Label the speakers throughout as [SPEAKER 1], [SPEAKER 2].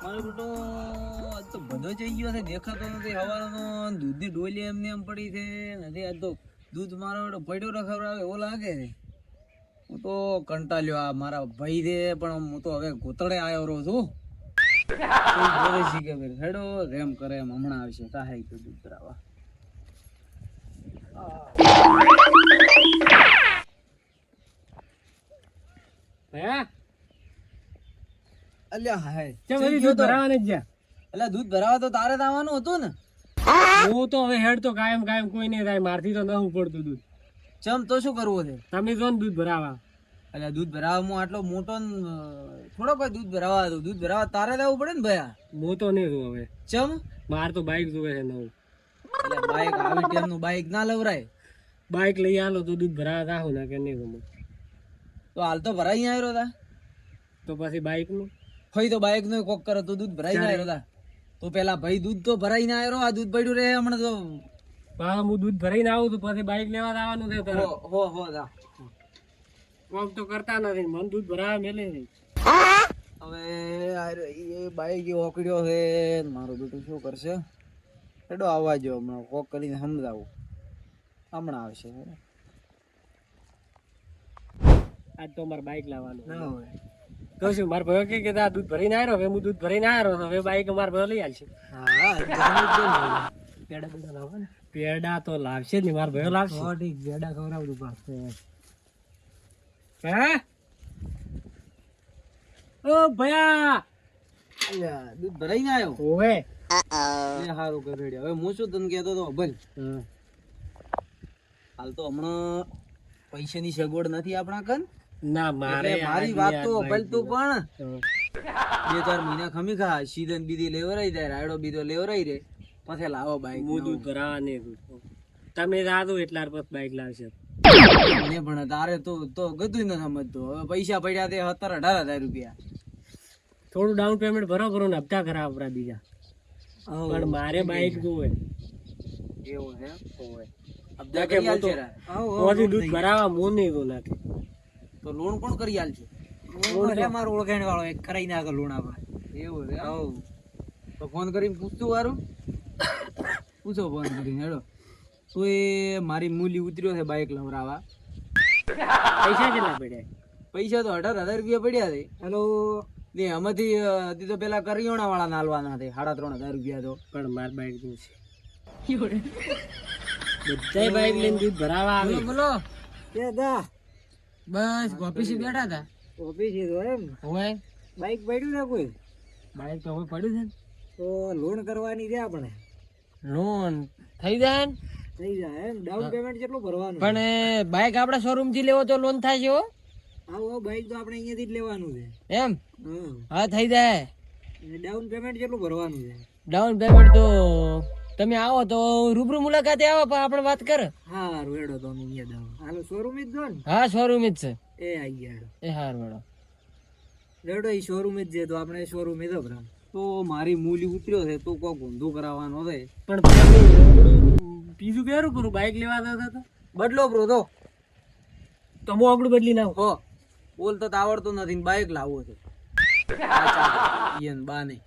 [SPEAKER 1] આજ તો બધો જઈ ગયો છે, દેખાતો નથી, હવાનો દૂધની ડોલી એમને એમ પડી છે. નથી, આજ તો દૂધ મારો બેટો પડ્યો ન ખવડાવે એવો લાગે હું તો કંટાળ્યો આ મારા ભાઈ છે, પણ હું તો હવે ગોતડે આવ્યો રહું છું. હેડો, રેમ કરે એમ હમણાં આવશે. સહાય દૂધ કરાવવા
[SPEAKER 2] હે?
[SPEAKER 1] અલ્યા હાય.
[SPEAKER 2] હજી દૂધ
[SPEAKER 1] તો.
[SPEAKER 2] ભરાવા નથી જ્યાં?
[SPEAKER 1] અલ્યા દૂધ ભરાવા તો તારે જ આવવાનું હતું ને.
[SPEAKER 2] હું તો હવે હેડ તો કાયમ કાયમ કોઈ નહીં થાય મારથી તો નવું પડતું દૂધ.
[SPEAKER 1] ચમ તો શું કરવું છે?
[SPEAKER 2] તમે જો ને દૂધ ભરાવા.
[SPEAKER 1] એટલે દૂધ ભરાવામાં આટલો મોટો ન, થોડો કોઈ દૂધ ભરાવા હતું દૂધ ભરાવા તારે જ પડે ને ભયા
[SPEAKER 2] હું તો નહીં છું હવે.
[SPEAKER 1] ચમ?
[SPEAKER 2] માર તો બાઇક જોવે છે નવું.
[SPEAKER 1] એટલે બાઈક આવી ટાઈમનું બાઈક ના લવરાય.
[SPEAKER 2] બાઇક લઈ આલો તો દૂધ ભરાવા જાઉં ના કે નહીં ગમે.
[SPEAKER 1] તો હાલ તો ભરાઈ આવ્યો તા.
[SPEAKER 2] તો પછી બાઇક નું
[SPEAKER 1] હોય તો બાઈક નો કોક કરે તો દૂધ ભરાઈ આવ્યો તા. તો પેલા ભાઈ દૂધ તો ભરાઈ ના આવ્યો આ દૂધ પડ્યું રહે હમણાં તો.
[SPEAKER 2] પાછા હું દૂધ ભરાઈને આવું તો પછી બાઈક લેવા આવવાનું છે તરત.
[SPEAKER 1] હો હો દા
[SPEAKER 2] કોક તો કરતા નથી મન દૂધ ભરાવા મેલે નહીં
[SPEAKER 1] હવે એ બાઈક એ ઓકડ્યો છે મારું બેટું શું કરશે? એડો આવવા જો હમણાં કોક કરીને સમજાવું. હમણાં આવશે.
[SPEAKER 2] આજ તો મારે બાઈક લાવવાનું
[SPEAKER 1] ના હોય.
[SPEAKER 2] કહું છું મારા ભાઈ કે આ દૂધ ભરીને આવ્યો હવે હું દૂધ ભરીને આવ્યો તો હવે બાઈક મારા ભાઈ લઈ આવશે
[SPEAKER 1] ને.
[SPEAKER 2] પેડા ને તો લાવશે જ નહીં મારા ભાઈ લાવશે. ઠીક પેડા ખવડાવું પાસે હે? ઓ ભયા!
[SPEAKER 1] દૂધ ભરાઈને આવ્યો
[SPEAKER 2] ઓવે.
[SPEAKER 1] એ હારું કરેડ્યા હવે હું શું તને કહેતો તો ભલ હાલ તો હમણાં પૈસાની સગવડ નથી આપણા કન.
[SPEAKER 2] ના મારે
[SPEAKER 1] મારી વાત તો ભલ તું પણ. બે ચાર મહિના ખમી ખા સીધન બીધી લેવરાઈ જાય રાયડો બીધો લેવરાઈ રે પછી લાવો બાઈક
[SPEAKER 2] ભરાવા નહીં તમે રાધો એટલા પછી બાઈક લાવશે.
[SPEAKER 1] ને પણ તારે તો તો ગધું ન સમજતો. હવે પૈસા પડ્યા તે સત્તર અઢાર હજાર રૂપિયા.
[SPEAKER 2] થોડું ડાઉન પેમેન્ટ ભરો ભરો ને હપ્તા ખરા આપણા બીજા. પણ મારે બાઈક જોવે.
[SPEAKER 1] એવું છે?
[SPEAKER 2] ઓવે
[SPEAKER 1] હપ્તા
[SPEAKER 2] કે મોટો દૂધ ભરાવા મો નહીં દઉં નાખે
[SPEAKER 1] તો લોન કોણ કરી આલશે મારો ઓળખાણ વાળો એક કરાઈને આગળ લોન આપણે એવું છે આવ તો ફોન કરીને પૂછતું વારું? પૂછો ફોન કરીને હેડો. તો એ મારી મૂલી ઉતર્યો છે બાઇક લવરાવા.
[SPEAKER 2] પૈસા કેટલા પડ્યા?
[SPEAKER 1] પૈસા તો અઢાર હજાર રૂપિયા પડ્યા છે. હેલો. ને આમાંથી હતી તો પેલા કરિયાણા વાળા નાલવાના હતા સાડા ત્રણ હજાર રૂપિયા તો.
[SPEAKER 2] પણ માર બાઇકનું છે. બધા બાઇક લઈને દૂધ ભરાવા આવે.
[SPEAKER 1] બોલો
[SPEAKER 2] કે દા.
[SPEAKER 1] બસ ઓફિસે બેઠા હતા.
[SPEAKER 2] ઓફિસે તો એમ.
[SPEAKER 1] હોય
[SPEAKER 2] બાઈક પડ્યું ને કોઈ? બાઈક તો હવે પડ્યું છે તો લોન કરવાની છે આપણે.
[SPEAKER 1] લોન થઈ જાય ને?
[SPEAKER 2] થઈ જાય એમ. ડાઉન પેમેન્ટ કેટલું ભરવાનું
[SPEAKER 1] પણ બાઈક આપણે શોરૂમથી લેવો તો લોન થાય છે હો.
[SPEAKER 2] આવો બાઈક તો આપણે અહીંયાથી જ લેવાનું છે.
[SPEAKER 1] એમ?
[SPEAKER 2] હા.
[SPEAKER 1] હા થઈ જાય.
[SPEAKER 2] ડાઉન પેમેન્ટ કેટલું ભરવાનું છે?
[SPEAKER 1] ડાઉન પેમેન્ટ તો તમે આવો તો રૂબરૂ મુલાકાતે આવો પણ આપણે વાત કર.
[SPEAKER 2] હા રેડો તો અમે અહીંયા દાવ હાલો શોરૂમ જ જો ને?
[SPEAKER 1] હા શોરૂમ જ છે.
[SPEAKER 2] એ આઈ ગયા
[SPEAKER 1] એ હાર મેડમ
[SPEAKER 2] રેડો એ શોરૂમ જ છે તો આપણે શોરૂમ જ ભરા
[SPEAKER 1] તો મારી મૂલી ઉતર્યો છે તો કોક ઊંધું કરાવવાનો છે.
[SPEAKER 2] પણ બીજું કેરું કરું? બાઇક લેવા જતા તો
[SPEAKER 1] બદલો બ્રો તો
[SPEAKER 2] તો હું આગળ બદલી નાખો
[SPEAKER 1] હો. બોલતા તો આવડતો નથી ને બાઇક લાવવો છે. બા નહીં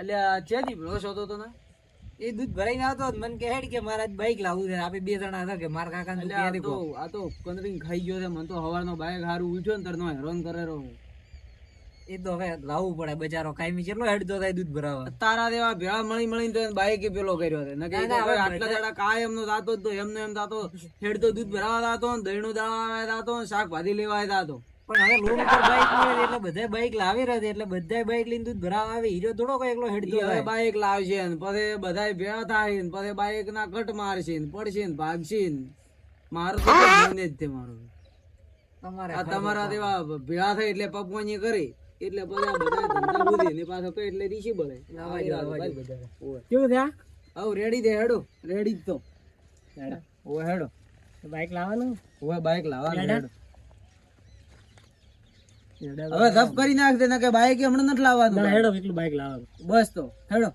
[SPEAKER 1] અલ્યા ચેથી બ્રો હતો તને
[SPEAKER 2] એ દૂધ ભરાઈને આવતો હતો. મને કહે કે મારે બાઈક લાવવું છે. આપણે બે જણા હતા કે મારા કાકા
[SPEAKER 1] તો આ તો કંદરીને ખાઈ ગયો છે. મને તો હવારનો બાઇક હારું ઉઠ્યો ને તરનો હેરાન કરે રહો
[SPEAKER 2] એ તો હવે લાવવું પડે. બચારો કાયમી કેટલો હેડતો થાય દૂધ ભરાવા.
[SPEAKER 1] તારા દેવા ભેળા મળી મળીને તો બાઈક પેલો કર્યો છે. નકે કોઈ આટલા દાડા કાયમ નો દાતો તો. એમને એમ દાતો હેડ તો દૂધ ભરાવા દાતો દહીણું દાવા દાતો શાકભાજી લેવા દાતો.
[SPEAKER 2] પણ હવે લોન ઉપર બાઇક મળે એટલે બધા બાઇક લાવી રહ્યા એટલે બધા બાઇક લઈને દૂધ ભરાવા આવે. હીરો થોડો કોઈ એકલો હેડતો
[SPEAKER 1] હવે બાઈક લાવશે ને પછી બધા ભેળા થાય ને પછી બાઈક ના કટ મારશે ને પડશે ને ભાગશે ને. મારું તો જ છે મારું.
[SPEAKER 2] તમારે
[SPEAKER 1] તમારા દેવા ભેળા થાય એટલે પપવાની કરી એટલે બધા બધા ધંધા બુધી ને પાછો કઈ એટલે રીસી બળે.
[SPEAKER 2] કેવું થયા?
[SPEAKER 1] આવ રેડી દે હેડો. રેડી જ તો. ઓ હેડો.
[SPEAKER 2] બાઇક લાવવાનું?
[SPEAKER 1] હવે બાઈક લાવવાનું હેડો. હવે ધપ કરી નાખ દે કે બાઈક હમણાં નથી લાવવાનું.
[SPEAKER 2] હેડો એટલું બાઈક લાવવાનું.
[SPEAKER 1] બસ તો હેડો.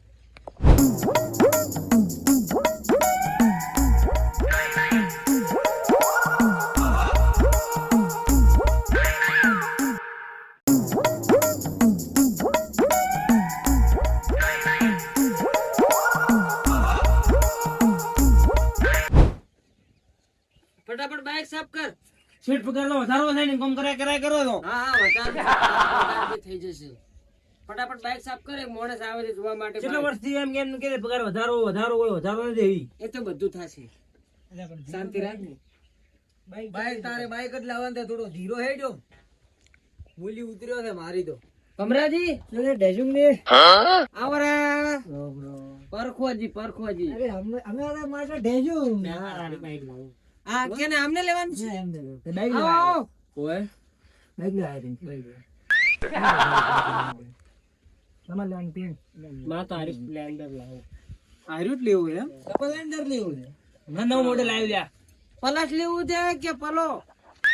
[SPEAKER 1] પગાર તો વધારો થાય ને કોમ કરાય કરાય કરો તો
[SPEAKER 3] હા હા વધારે થઈ જશે. ફટાફટ બાઇક સાફ કરે માણસ આવે છે જોવા માટે
[SPEAKER 1] કેટલા વર્ષથી એમ કેમ કે પગાર વધારો વધારો હોય વધારો નથી એવી.
[SPEAKER 3] એ તો બધું થશે. શાંતિ રાખ ને
[SPEAKER 1] બાઈક તારે બાઈક જ લાવવાનું તે થોડો ધીરો હેડો મૂલી ઉતર્યો છે મારી તો.
[SPEAKER 3] કમરાજી?
[SPEAKER 1] ડેજુંગ ને.
[SPEAKER 3] આવરા. પરખોજી પરખોજી
[SPEAKER 1] અમે અમે માટે ડેજુંગ
[SPEAKER 2] બાઈક લાવું
[SPEAKER 3] હા કેને આમને લેવાનું છે?
[SPEAKER 1] બાઈક
[SPEAKER 3] આવો, આવો.
[SPEAKER 1] ઓય.
[SPEAKER 2] માં તો હારી સ્પ્લેન્ડર લાવું.
[SPEAKER 1] આર્યું જ લેવું એમ? સ્પ્લેન્ડર લેવું છે. ના નવું મોડેલ આવી લ્યા.
[SPEAKER 3] પલાશ લેવું છે કે પલો?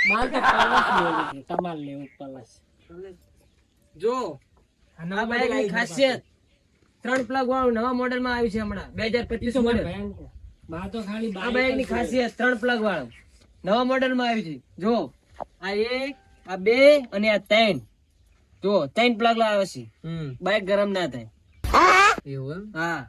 [SPEAKER 2] માર તો પલસ લેવું છે. તમારે લેવું પલસ
[SPEAKER 3] જો આ ની ખાસિયત. ત્રણ પ્લગ વાળું નવા મોડેલમાં આવ્યું છે હમણાં. બે હજાર પચીસ મોડેલ
[SPEAKER 2] માર તો ખાલી
[SPEAKER 3] આ બાઇકની ખાસિયત ત્રણ પ્લગ વાળું. નવા મોડેલમાં આવ્યું છે. જો આ એક આ બે અને આ ત્રણ. જો ત્રણ પ્લગ લાવે છે. બાઇક ગરમ ના થાય.
[SPEAKER 1] એવું એમ?
[SPEAKER 3] હા.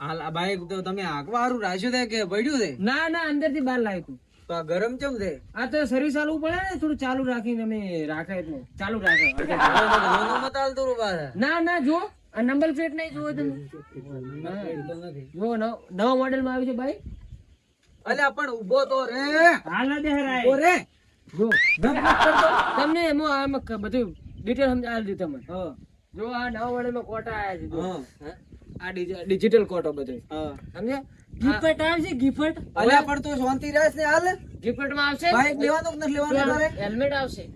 [SPEAKER 1] આ બાઈક તો તમે આંકવા રાખ્યું છે કે પડ્યું છે?
[SPEAKER 3] ના ના અંદરથી બહાર લાવ્યું તો
[SPEAKER 1] આ ગરમ ચમ છે?
[SPEAKER 3] આ તો સર્વિસ ચાલુ પડે ને થોડું ચાલુ રાખીને અમે રાખે ચાલુ રાખે. ના ના જો આ નંબર પ્લેટ નહીં જોવો તમે. જો નવ- નવા મોડેલમાં આવ્યું છે ભાઈ.
[SPEAKER 1] અલ્યા પણ ઊભો તો રે.
[SPEAKER 2] હાલ દે હરાય
[SPEAKER 1] રે.
[SPEAKER 3] જો તમને એમાં આમ બધું ડિટેલ સમજાવી દીધું તમને.
[SPEAKER 1] હા.
[SPEAKER 3] જો આ નવા મોડેલમાં કોટા આવ્યા છે? આ ડિજિટલ કોટો બધો.
[SPEAKER 1] હા.
[SPEAKER 3] સમજ્યા?
[SPEAKER 2] ગિફ્ટ આવશે ગિફ્ટ.
[SPEAKER 1] અલ્યા પણ તો શાંતિ રહેશે ને હાલ.
[SPEAKER 3] ગિફટમાં આવશે
[SPEAKER 1] બાઈક લેવાનું કે નથી લેવાનું તારે?
[SPEAKER 3] હેલ્મેટ આવશે.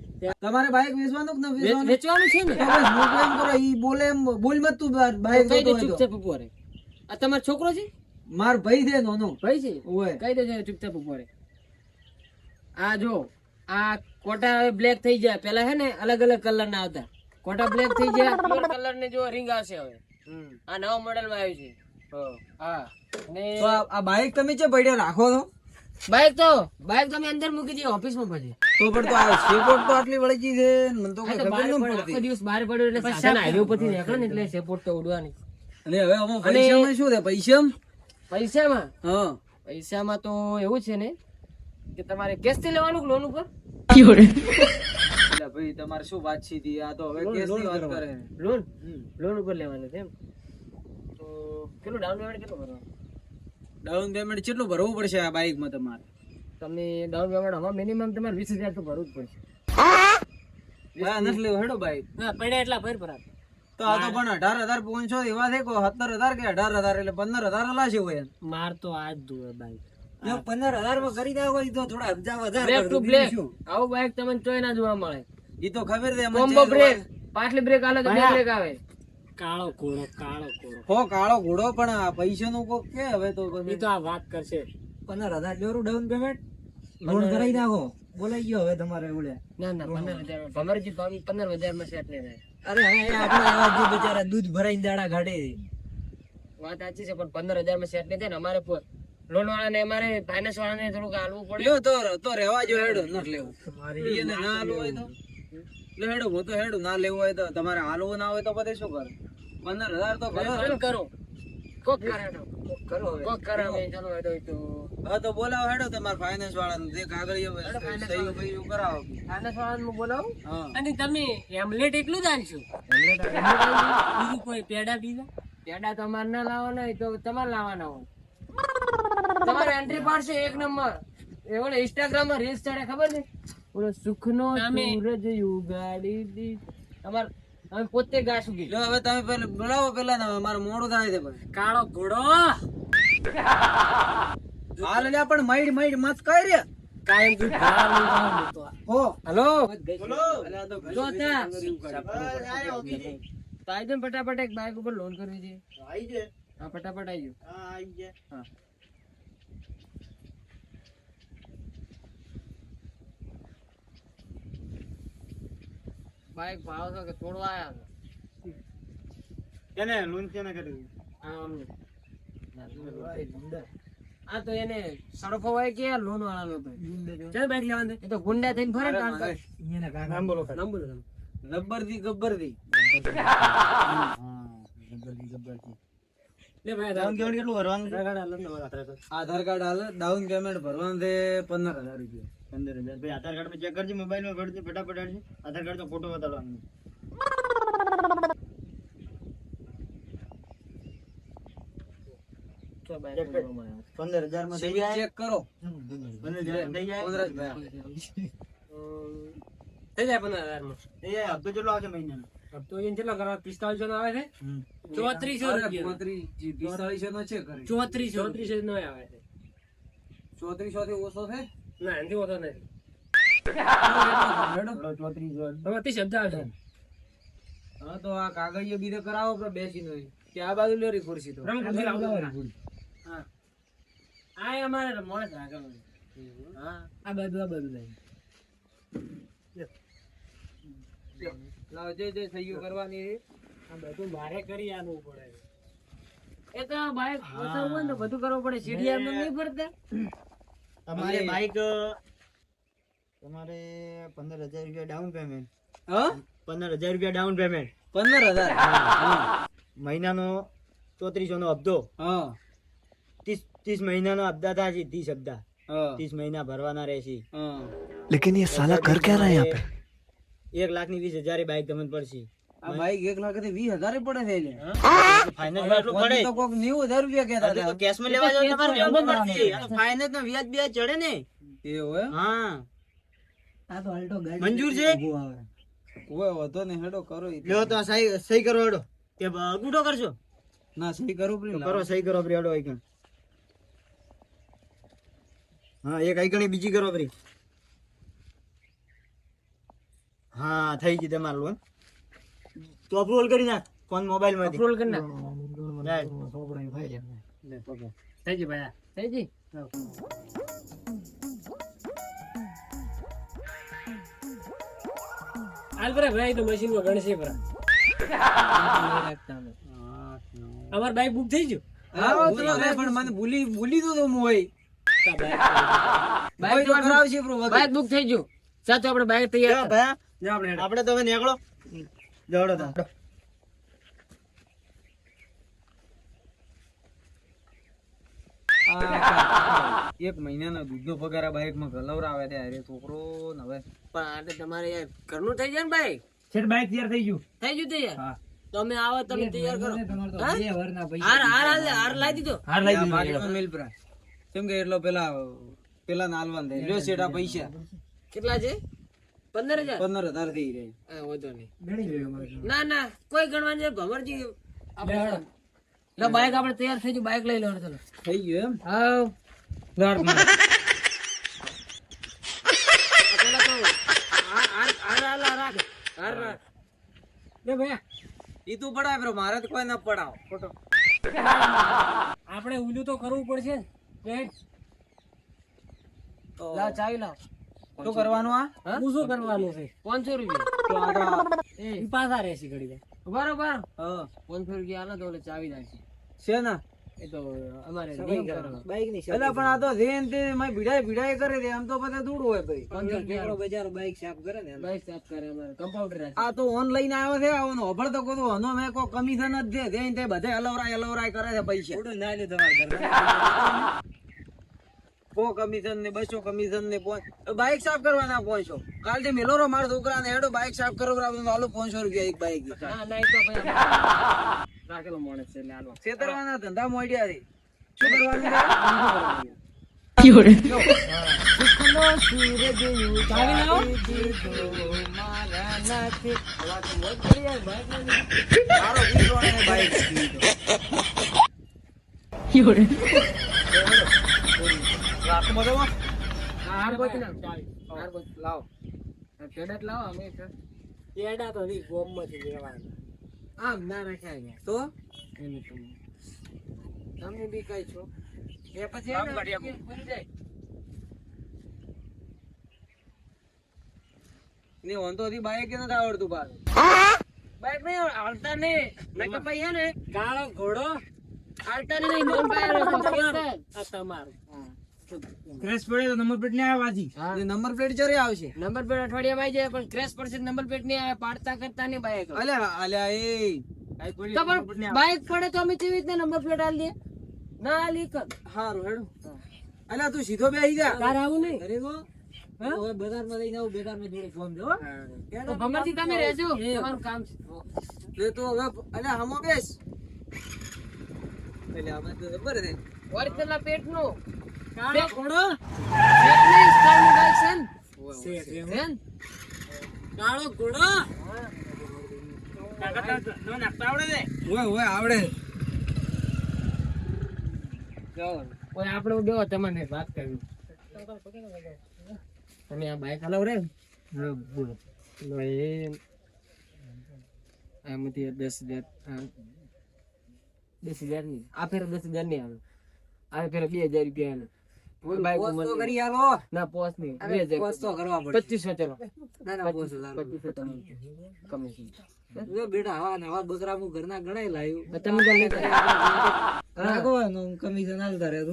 [SPEAKER 1] તમારે બાઈક વેચવાનું કે વેચવાનું?
[SPEAKER 3] વેચવાનું છે ને.
[SPEAKER 1] તો એમ કરો ઈ બોલે એમ બોલ મત તું
[SPEAKER 3] દે
[SPEAKER 1] તો.
[SPEAKER 3] ચૂપચાપ ઊભો રહે. આ તમારો છોકરો છે?
[SPEAKER 1] માર ભાઈ છે નોનો.
[SPEAKER 3] ભાઈ છે?
[SPEAKER 1] ઓય.
[SPEAKER 3] કઈ દેજો ચૂપચાપ રહે. આ જો આ કોટા હવે બ્લેક થઈ જાય પેલા હે ને અલગ અલગ કલર ના આવતા કોટા બ્લેક થઈ ગયા પ્યોર કલરની જો રિંગ આવશે હવે. આ નવા મોડેલમાં આવ્યું છે. હા ને
[SPEAKER 1] તો આ બાઈક તમે છે પડ્યા? રાખો તો.
[SPEAKER 3] બાઇક તો બાઈક તમે અંદર મૂકી દઈએ ઓફિસમાં પછી.
[SPEAKER 1] તો પણ તો આ સેપોર્ટ તો આટલી વળગી છે મને તો કોઈ ખબર ન
[SPEAKER 3] પડ્યો, આખો દિવસ બહાર પડ્યો એટલે સાધન હાઈવે ઉપરથી નીકળે ને એટલે સેપોર્ટ તો ઉડવાની.
[SPEAKER 1] અને હવે આમાં પૈસામાં શું છે? પૈસા
[SPEAKER 3] પૈસામાં?
[SPEAKER 1] હા.
[SPEAKER 3] પૈસામાં તો એવું છે ને કે તમારે કેશથી લેવાનું લોન ઉપર?
[SPEAKER 1] એટલે ભાઈ તમારે શું વાતચીત હતી? આ તો હવે કેસની વાત કરે.
[SPEAKER 3] લોન લોન ઉપર લેવાનું છે એમ? તો કેટલું ડાઉન પેમેન્ટ કેટલું ભરવાનું?
[SPEAKER 1] ડાઉન પેમેન્ટ કેટલું ભરવું પડશે આ બાઈકમાં તમારે?
[SPEAKER 3] તમને ડાઉન પેમેન્ટ હવે મિનિમમ તમારે વીસ હજાર તો ભરવું જ પડશે.
[SPEAKER 1] હા? નથી લેવું હેડો બાઈક
[SPEAKER 2] ના પડ્યા એટલા ભર ભરા
[SPEAKER 1] તો આ તો પણ અઢાર હજાર પાંચસો એવા છે કો સત્તર હજાર કે અઢાર હજાર એટલે પંદર હજાર છે હોય
[SPEAKER 2] માર તો આ જ દુવે બાઈક
[SPEAKER 1] પંદર હજારમાં કરી દે હોય તો થોડા હજાર વધારે
[SPEAKER 3] આવું બાઇક તમને ચોય ના જોવા મળે.
[SPEAKER 1] ઈ તો ખબર છે
[SPEAKER 3] કોમ્બો બ્રેક પાછલી બ્રેક આલે તો બ્રેક આવે.
[SPEAKER 2] કાળો ઘોડો કાળો ઘોડો.
[SPEAKER 1] હો કાળો ઘોડો પણ આ પૈસા નું કોક કે હવે તો
[SPEAKER 2] એ તો આ વાત કરશે.
[SPEAKER 1] પંદર હજાર જોરું ડાઉન પેમેન્ટ લોન કરાવી નાખો. બોલાઈ ગયો હવે તમારે ઓલે
[SPEAKER 3] ના ના પંદર હજાર ભમરજી ભાવી પંદર હજારમાં સેટ નહીં થાય.
[SPEAKER 1] અરે હવે આપણા જે બિચારા દૂધ ભરાઈને દાડા ગાડે
[SPEAKER 3] વાત સાચી છે પણ પંદર હજારમાં સેટ નહીં થાય ને અમારે લોન વાળા ને અમારે ફાઇનાન્સ વાળા ને થોડુંક હાલવું પડે.
[SPEAKER 1] તો તો રહેવા જો હેડો ન લેવું. ના હાલવું હોય તો. લે હેડો હું તો હેડો ના લેવું હોય તો તમારે હાલવું ના હોય તો પછી શું કરે? પંદર હજાર તો કરો
[SPEAKER 3] કરો. કોક કરે
[SPEAKER 1] કરો
[SPEAKER 3] કોક કરો. ચાલો હેડો તો
[SPEAKER 1] હા તો બોલાવો હેડો તમારા ફાઇનાન્સ વાળાને. જે કાગળ સહી બહી કરાવો.
[SPEAKER 3] ફાઇનાન્સ વાળા હું બોલાવું?
[SPEAKER 1] હા.
[SPEAKER 2] અને તમે હેમલેટ એટલું જ આલશો બીજું કોઈ પેડા બીજા?
[SPEAKER 3] પેડા તમારે ના લાવવાના હોય તો તમારે લાવવાના હોય. તમારે એન્ટ્રી પાડશે એક નંબર. એ ઓલે ઇન્સ્ટાગ્રામમાં રીલ્સ ચડે ખબર છે? ઓલો સુખનો
[SPEAKER 2] તમે-
[SPEAKER 3] સૂરજ ઉગાડી દી. તમારે અમે પોતે ગાશું ગઈ
[SPEAKER 1] લો હવે તમે પેલા બોલાવો પેલા ને મારે મોડું થાય છે ભાઈ
[SPEAKER 2] કાળો ઘોડો!
[SPEAKER 1] હાલ લ્યા પણ મઈડ મઈડ મત કઈ રે?
[SPEAKER 2] કાયમ તું જાવ તો
[SPEAKER 1] હો.
[SPEAKER 3] હલો?
[SPEAKER 1] બોલો.
[SPEAKER 3] જો તો આઈ જાઓ ફટાફટ એક બાઈક ઉપર લોન કરવી છે. હા ફટાફટ આવી જે હા. બાઇક ભાવ છો કે તોડવા આવ્યા છો?
[SPEAKER 1] કેને લોન કેને કર્યું
[SPEAKER 3] અમને. આ તો એને સરફો હોય કે લોન વાળા લોકો ચાલ બાઇક લેવાનું એ તો ગુંડા થઈને ફરે ને કામ કરે. નામ બોલો.
[SPEAKER 1] રબરથી ગબ્બરથી
[SPEAKER 2] લે ભાઈ
[SPEAKER 4] ડાઉન પેમેન્ટ કેટલું ભરવાનું
[SPEAKER 2] આધાર કાર્ડ હાલો ને મારા આધાર કાર્ડ.
[SPEAKER 1] આધાર કાર્ડ હાલે ડાઉન પેમેન્ટ ભરવાનું છે પંદર હજાર રૂપિયા.
[SPEAKER 4] પંદર હજાર. ભાઈ આધાર કાર્ડમાં ચેક કરજે મોબાઈલમાં ભરજે ફટાફટ હાલજે. આધાર કાર્ડ તો ફોટો બતાવવાનો પંદર હજારમાં
[SPEAKER 1] ચેક કરો.
[SPEAKER 4] પંદર હજાર થઈ જાય.
[SPEAKER 2] થઈ જાય પંદર હજારમાં.
[SPEAKER 4] થઈ જાય. હપ્તો કેટલો આવશે મહિનાનો?
[SPEAKER 2] હપ્તો એને કેટલો કરવા? પિસ્તાળીસો નો આવે છે? ચોત્રીસો રૂપિયા.
[SPEAKER 1] નો છે.
[SPEAKER 2] ચોત્રીસો. ચોત્રીસો નો આવે છે.
[SPEAKER 1] ચોત્રીસો થી ઓછો છે?
[SPEAKER 2] ના એનાથી ઓછો નથી. આવશે.
[SPEAKER 1] હા તો આ કાગળિયો બીજો કરાવો આપણે બેસીને કે આ બાજુ લેરી ખુરશી તો.
[SPEAKER 2] રમકડું લાવો. હા. આ અમારે મોડે રાખવાનું
[SPEAKER 1] હા.
[SPEAKER 2] આ બધું આ બધું લઈ
[SPEAKER 1] લાવ જે જે સહીઓ કરવાની
[SPEAKER 2] આ બધું મારે કરી આનું પડે.
[SPEAKER 3] એ તો બાઈક ને બધું કરવું પડે. ચીડિયા નહીં ભરતા.
[SPEAKER 4] તમારે બાઈક તમારે પંદર હજાર રૂપિયા ડાઉન પેમેન્ટ પંદર હજાર રૂપિયા ડાઉન પેમેન્ટ
[SPEAKER 1] પંદર હજાર
[SPEAKER 4] મહિનાનો ચોત્રીસો નો હપ્તો ત્રીસ ત્રીસ મહિનાનો હપ્તા થાય છે ત્રીસ હપ્તા. ત્રીસ મહિના ભરવાના રહેશે.
[SPEAKER 5] લેકિન એ સાલા કર ક્યાં રહ્યા યહાં પે?
[SPEAKER 4] એક લાખની વીસ હજાર બાઈક તમને પડશે
[SPEAKER 1] આ બાઈક એક લાખથી વીસ હજાર પડે છે
[SPEAKER 4] ફાઇનાન્સ એટલું પડે
[SPEAKER 1] તો કોક નેવું હજાર રૂપિયા કહેતા
[SPEAKER 4] આ તો
[SPEAKER 1] હતા.
[SPEAKER 4] લેવા જાવ તમારે વ્યવહાર પડશે. આ તો ફાઇનાન્સ નો વ્યાજ બ્યાજ ચડે ને.
[SPEAKER 1] એવું એમ?
[SPEAKER 4] હા. મંજૂર છે?
[SPEAKER 1] કોઈ વાંધો નહીં હેડો કરો
[SPEAKER 4] લ્યો તો સહી સહી કરો હેડો. કે ગુડો કરશો?
[SPEAKER 1] ના સહી કરો
[SPEAKER 4] કરો સહી કરો પ્રી હેડો આઈકણ હા એક આઈકણી બીજી કરો પ્રી હા થઈ ગઈ તમારું લોન તો અપરોલ કરી નાખ ફોન મોબાઈલમાં
[SPEAKER 3] અપરોલ કરી નાખ.
[SPEAKER 2] થઈ ભાઈ
[SPEAKER 3] થઈ જી
[SPEAKER 2] હાલ બરા ભાઈ તો મશીનમાં ગણશે બરા અમાર બાઈક બુક થઈ ગયું?
[SPEAKER 1] હા, છે, પણ મને ભૂલી ભૂલી તો હું હોય
[SPEAKER 2] બાઈક
[SPEAKER 1] બાઈક તો
[SPEAKER 3] બુક થઈ ગયું. સાચો આપણે બાઈક તૈયાર
[SPEAKER 4] લ્યો ભયા.
[SPEAKER 2] જા આપણે
[SPEAKER 4] તો હવે નીકળો. જવડો તો.
[SPEAKER 1] આ એક મહિનાનો દૂધનો પગાર આ બાઈકમાં ગલવરાવે છે. અરે છોકરો ને હવે.
[SPEAKER 3] પણ આ તો તમારે યાર ઘરનું થઈ જાય ને ભાઈ?
[SPEAKER 4] છેટ બાઈક તૈયાર થઈ ગયું.
[SPEAKER 3] થઈ ગયું તૈયાર?
[SPEAKER 1] હા.
[SPEAKER 3] તમે આવો તમે તૈયાર કરો. હા?
[SPEAKER 1] બે વરના પૈસા
[SPEAKER 3] હાર હાર હાર લાવી દીધો.
[SPEAKER 4] હાર લઈ દીધું.
[SPEAKER 1] બાકીનો મિલ કેમ કે એટલો પેલા પેલા નાલવાન શેઠ પૈસા.
[SPEAKER 3] કેટલા છે? પંદર હજાર?
[SPEAKER 1] પંદર હજાર થઈ રહે
[SPEAKER 3] હા, વાંધો નહીં. ના ના કોઈ ગણવાનું છે ભમરજી આપણે લો બાઈક આપણે તૈયાર થઈ ગયું. બાઈક લઈ લો ચલો.
[SPEAKER 1] થઈ ગયું એમ?
[SPEAKER 3] હા
[SPEAKER 1] ગાડ માર.
[SPEAKER 3] પેલા તો હાર હાર હાર હાર હાર રાખ. હાર રાખ.
[SPEAKER 2] લે ભાઈ
[SPEAKER 1] ઈ તું પડાય મારે તો કોઈ ના પડાવ. ખોટો.
[SPEAKER 2] આપણે ઉલું તો કરવું પડશે.
[SPEAKER 1] તો
[SPEAKER 3] લાવ ચાવી લાવ.
[SPEAKER 1] શું કરવાનું આ?
[SPEAKER 3] હું?
[SPEAKER 2] શું કરવાનું છે?
[SPEAKER 3] પાંચસો રૂપિયા.
[SPEAKER 1] તો આ
[SPEAKER 3] એ.
[SPEAKER 2] પાછા રહેશે ઘડી.
[SPEAKER 3] બરોબર.
[SPEAKER 1] હા.
[SPEAKER 3] પાંચસો રૂપિયા આના તો ચાવી નાખી
[SPEAKER 1] છે ને?
[SPEAKER 3] એ તો અમારે નહીં કરવાનું.
[SPEAKER 1] એટલે પણ આ તો જેન તે મારી ભીડાય ભીડાય કરે છે આમ તો બધા દૂર હોય ભાઈ.
[SPEAKER 3] રૂપિયા
[SPEAKER 1] બજાર બાઈક સાફ કરે ને
[SPEAKER 3] બાઈક સાફ કરે અમારે કમ્પાઉન્ડર
[SPEAKER 1] આ તો ઓનલાઈન આવ્યો છે આવવાનો અભળ તો કોઈ હનો મે કો કમિશન જ દે જેન તે બધે અલવરાય અલવરાય કરે છે પૈસા. કો કમિશન ને બસો કમિશન ને બાઇક બાઈક સાફ કરવાના પહોંચો કાલથી મેલો રો મારા છોકરા ને હેડો બાઈક સાફ કરો આલો પાંચસો રૂપિયા એક
[SPEAKER 3] બાઇક રાખેલો માણસ છે
[SPEAKER 1] છેતરવાના ધંધા મોડ્યા છે. શું કરવાનું? છે?
[SPEAKER 3] ચાવી લાવો
[SPEAKER 1] મારો દીકરો ને બાઈક લીધો. રાખો બરોબર?
[SPEAKER 3] હાર હાર લાવો. અમે
[SPEAKER 2] પેડા તો હજી ગોમમાંથી લેવાના.
[SPEAKER 3] આમ ના રાખ્યા અહીંયા.
[SPEAKER 1] તો?
[SPEAKER 3] એની તમે તમે બી કઈ છો. એ પછી
[SPEAKER 1] કામ
[SPEAKER 3] એને
[SPEAKER 1] કરી
[SPEAKER 3] જાય.
[SPEAKER 1] ને વાંધો હતી બાઈક કે નથી આવડતું પાછું
[SPEAKER 3] બાઈક નહીં હાલતા નહીં. નકર ભાઈ હે ને.
[SPEAKER 2] કાળો ઘોડો.
[SPEAKER 3] હાલતા નહીં
[SPEAKER 2] તમારું.
[SPEAKER 4] ક્રેશ પડે તો નંબર પ્લેટ નહીં આવ્યા જી
[SPEAKER 1] નંબર પ્લેટ ચરે આવશે.
[SPEAKER 3] નંબર પ્લેટ અઠવાડિયામાં આવી જાય પણ ક્રેશ પડશે નંબર પ્લેટ નહીં આવે પાડતા કરતા નહીં બાઈક
[SPEAKER 1] અલ્યા અલ્યા એ.
[SPEAKER 3] તો પણ બાઇક પડે તો અમે કેવી રીતે નંબર પ્લેટ આલી દે? ના આલી કર
[SPEAKER 1] હારું હેડો. અલા તું સીધો બેસી જા.
[SPEAKER 2] તારે આવું નહીં.
[SPEAKER 1] અરે ગો હવે બજારમાં લઈને આવું બજારમાં જોડે ફોન દે
[SPEAKER 3] તો ભમરજી તમે રહેજો. તમારું કામ છે.
[SPEAKER 1] લે તો હવે અલા હમો બેસ. એટલે અમે તો ખબર છે.
[SPEAKER 3] ઓરિજિનલ પેટનું.
[SPEAKER 2] કાળો ઘોડો.
[SPEAKER 3] પેટની સ્ટાઇલનું બાઇક છે ને? છે ને?
[SPEAKER 2] કાળો ઘોડો
[SPEAKER 1] ઓય ઓય આવડે
[SPEAKER 3] ઓય આપણે બેહો તમને વાત કરવી. તમે આ બાઈક હલાવ રે હા બોલો. એ આમાંથી દસ હજાર દસ હજારની આ ફેર દસ હજારની આવે. આ ફેર બે હજાર રૂપિયા
[SPEAKER 1] કરી આલો
[SPEAKER 3] ના પોસ નહીં. બે હજાર
[SPEAKER 1] પોસ્ટ તો કરવા પડે
[SPEAKER 3] પચીસો ચલો.
[SPEAKER 1] ના ના પોસ્ટ લાલો
[SPEAKER 3] પચીસો તમે કમિશન
[SPEAKER 1] હવા બકરા હું ઘરના ગણાય લાવ્યું
[SPEAKER 3] તમે તો
[SPEAKER 1] રાખો કમિશન હાલતા રહે તો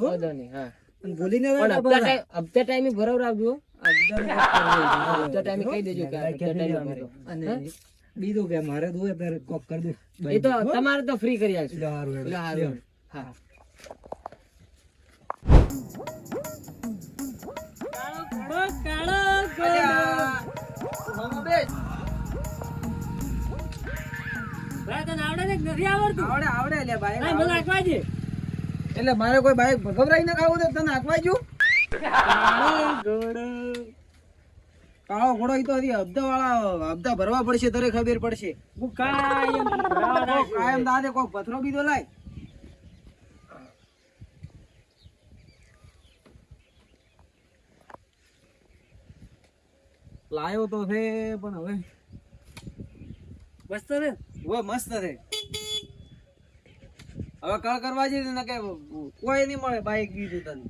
[SPEAKER 3] હા.
[SPEAKER 1] ભૂલીને
[SPEAKER 3] હપ્તા ટાઈમ હપ્તા ટાઈમે ભરાવ રાખજો હપ્તા ટાઈમે કહી દેજો કે હપ્તા ટાઈમે
[SPEAKER 1] અને બીજું કે મારે દો ત્યારે કોક કરી દે.
[SPEAKER 3] એ તો તમારે તો ફ્રી કરી આપશું હા.
[SPEAKER 1] એટલે મારે કોઈ બાઈક ગભરાઈ ના ખાવું તને હાંકવા ગયું
[SPEAKER 2] કાળો ઘોડો
[SPEAKER 1] ઈ તો ભરવા પડશે તારે ખબર પડશે
[SPEAKER 2] હું કાયમ
[SPEAKER 1] કાયમ દાદે કોઈ પથરો બીજો લાય? લાયો તો છે પણ હવે
[SPEAKER 2] મસ્ત રે ને
[SPEAKER 1] હવે મસ્ત રે હવે કળ કરવા જઈએ ને કે કોઈ નહીં મળે બાઈક દીધું તને.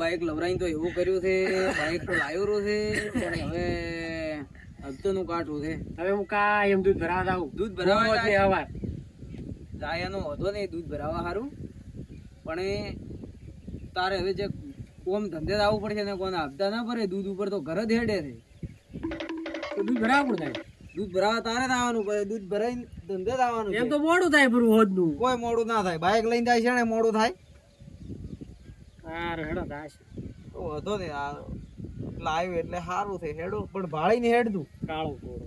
[SPEAKER 1] બાઈક લવરાઈને તો એવું કર્યું છે બાઈક તો લાવ્યો છે પણ હવે હપ્તાનું કાઠું છે.
[SPEAKER 2] હવે હું કાયમ દૂધ ભરાવા જાઉં.
[SPEAKER 1] દૂધ ભરાવા છે.
[SPEAKER 2] હવાર.
[SPEAKER 1] જાયાનો હતો નહીં દૂધ ભરાવા સારું. પણ તારે હવે જે કોમ ધંધે આવવું પડશે ને કોને આપતા ના ભરે દૂધ ઉપર તો ઘર જ હેડે રે
[SPEAKER 2] તો દૂધ ભરાવું થાય
[SPEAKER 1] દૂધ ભરાવા તારે જ આવવાનું પડે દૂધ ભરાઈને ધંધે જ આવવાનું
[SPEAKER 2] એમ તો મોડું થાય પૂરું હોદનું
[SPEAKER 1] કોઈ મોડું ના થાય. બાઈક લઈને જાય છે ને મોડું થાય.
[SPEAKER 2] હાર હેડો દાસ
[SPEAKER 1] તો વધો ને આ લાવ્યું એટલે સારું થાય હેડો પણ ભાળીને હેડતું
[SPEAKER 2] કાળું ઘોડો